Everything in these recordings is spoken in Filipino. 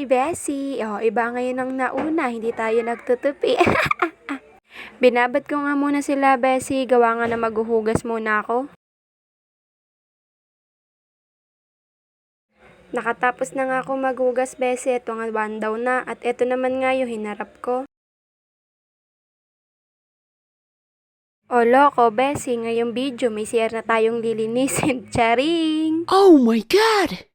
Hi, Bessie! Oh, iba ngayon ang nauna, hindi tayo nagtutupi. Binabad ko nga muna sila, Bessie. Gawa nga na maghuhugas muna ako. Nakatapos na nga ako maghugas, Bessie. Ito nga one daw na. At ito naman nga yung hinarap ko. O loko, Bessie, ngayong video may CR na tayong lilinisin. Charing! Oh my god!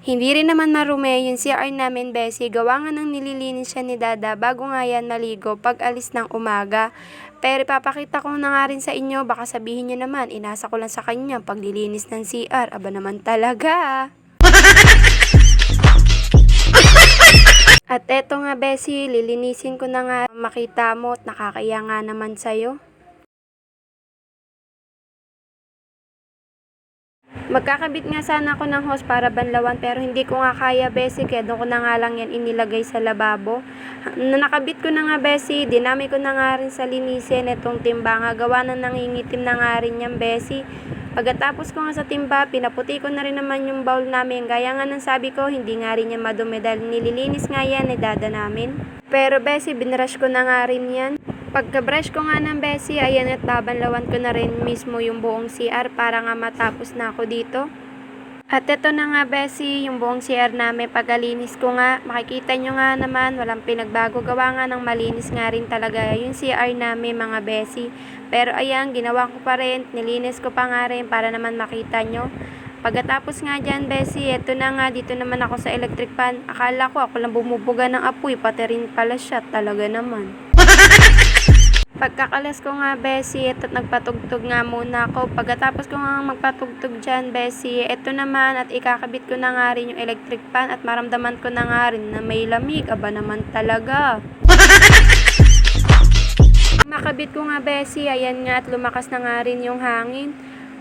Hindi rin naman marumi yung CR namin, Bessie. Gawa nga nang nililinis siya ni Dada bago nga yan maligo pag alis ng umaga. Pero ipapakita ko na nga rin sa inyo, baka sabihin niyo naman, inasa ko lang sa kanya paglilinis ng CR. Aba naman talaga. At eto nga, Bessie, lilinisin ko na nga. Makita mo at nakakaya nga naman sa'yo. Magkakabit nga sana ako ng hose para banlawan pero hindi ko nga kaya besi kaya doon ko na nga lang yan inilagay sa lababo. Na nakabit ko na nga besi, dinami ko na nga rin sa linisin itong timba nga gawa na nangingitim na nga rin yan besi. Pagkatapos ko nga sa timba, pinaputi ko na rin naman yung bowl namin. Gaya nga ng sabi ko, hindi nga rin yan madumi dahil nililinis nga yan ni dada namin. Pero besi, binrush ko na nga rin yan. Pagka-brush ko nga ng besi, ayan at babanlawan ko na rin mismo yung buong CR para nga matapos na ako dito. At ito na nga besi, yung buong CR namin pagkalinis ko nga, makikita nyo nga naman, walang pinagbago. Gawa nga ng malinis nga rin talaga yung CR namin mga besi. Pero ayan, ginawa ko pa rin, nilinis ko pa nga rin para naman makita nyo. Pagkatapos nga dyan, Bessie, eto na nga, dito naman ako sa electric fan. Akala ko ako lang bumubuga ng apoy, pati rin pala siya, talaga naman. Pagkakalas ko nga, Bessie, ito't nagpatugtog nga muna ako. Pagkatapos ko nga magpatugtog dyan, Bessie, ito naman at ikakabit ko na nga rin yung electric fan at maramdaman ko na nga rin na may lamig. Aba naman talaga. Makabit ko nga, Bessie, ayan nga at lumakas na nga rin yung hangin.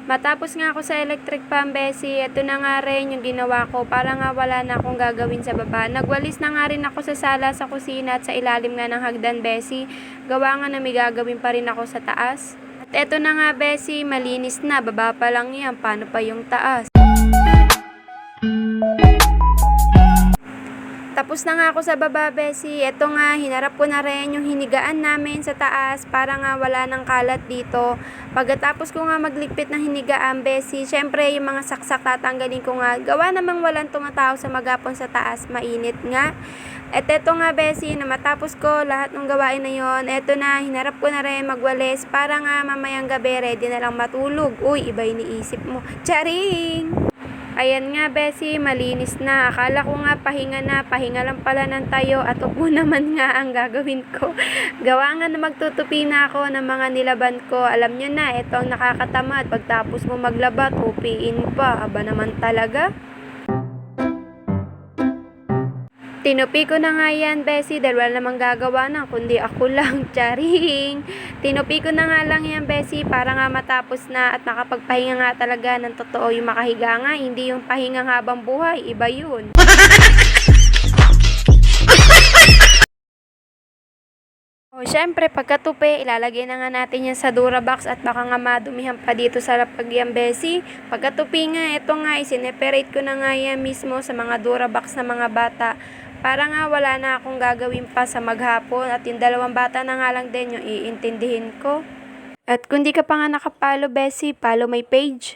Matapos nga ako sa electric fan, Bessie, ito na nga rin yung ginawa ko para nga wala na akong gagawin sa baba. Nagwalis na nga rin ako sa sala, sa kusina at sa ilalim nga ng hagdan, Bessie. Gawa nga na may gagawin pa rin ako sa taas. At eto na nga, Bessie, malinis na. Baba pa lang yan. Paano pa yung taas? Tapos na nga ako sa baba, Bessie. Ito nga, hinarap ko na rin yung hinigaan namin sa taas para nga wala ng kalat dito. Pagkatapos ko nga magligpit ng hinigaan, Bessie, syempre yung mga saksak tatanggalin ko nga. Gawa namang walang tumataw sa magapon sa taas, mainit nga. At eto nga, Bessie, na matapos ko lahat ng gawain na yon, eto na, hinarap ko na rin magwalis para nga mamayang gabi ready na lang matulog. Uy, iba iniisip mo. Charing! Ayan nga, Bessie, malinis na. Akala ko nga pahinga na, pahinga lang pala ng tayo at upo naman nga ang gagawin ko. Gawa nga na magtutupi na ako ng mga nilaban ko. Alam nyo na, ito ang nakakatamad. Pagtapos mo maglabat, upiin pa. Aba naman talaga. Tinupi ko na nga yan, Bessie, dahil wala namang gagawa na, kundi ako lang, charing. Tinupi ko na nga lang yan, Bessie, para nga matapos na at nakapagpahinga nga talaga ng totoo yung makahiga nga, hindi yung pahinga habang buhay, iba yun. O, syempre, pagkatupi, ilalagay na nga natin yan sa Durabox at baka nga madumihan pa dito sa lapagyan, Bessie. Pagkatupi nga, ito nga, isineperate ko na nga yan mismo sa mga Durabox na mga bata para nga wala na akong gagawin pa sa maghapon at yung dalawang bata na nga lang din yung iintindihin ko. At kung di ka pa nga nakapalo, Bessie, follow my page.